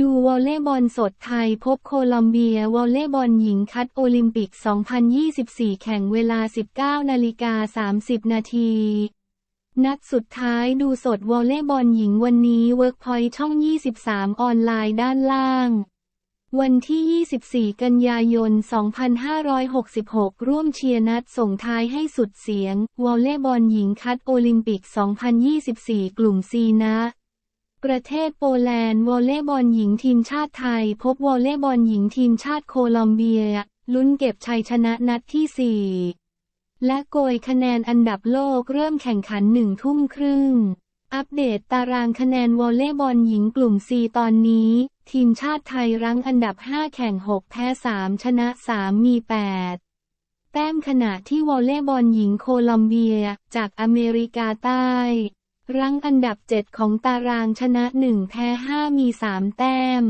ดูวอลเลย์บอลสดไทยพบโคลอมเบียวอลเลย์บอลหญิงคัดโอลิมปิก 2024 แข่งเวลา 19 นาฬิกา 30 นาที นัดสุดท้ายดูสดวอลเลย์บอลหญิงวันนี้เวิร์กพอยช่อง 23 ออนไลน์ด้านล่าง วันที่ 24 กันยายน 2566 ร่วมเชียร์นัดส่งท้ายให้สุดเสียง วอลเลย์บอลหญิงคัดโอลิมปิก 2024 กลุ่มซีนะ ประเทศโปแลนด์วอลเลย์บอลหญิงทีมชาติไทย พบวอลเลย์บอลหญิงทีมชาติโคลอมเบีย ลุ้นเก็บชัยชนะนัดที่ 4 และโกยคะแนนอันดับโลกเริ่มแข่งขันหนึ่งทุ่มครึ่ง อัปเดตตารางคะแนนวอลเลย์บอลหญิงกลุ่ม C ตอนนี้ ทีมชาติไทยรั้งอันดับ 5 แข่ง 6 แพ้ 3 ชนะ 3 มี 8แต้มขณะที่วอลเลย์บอลหญิงโคลอมเบีย จากอเมริกาใต้ รั้งอันดับ 7 ของตารางชนะ 1 แพ้ 5 มี 3 แต้ม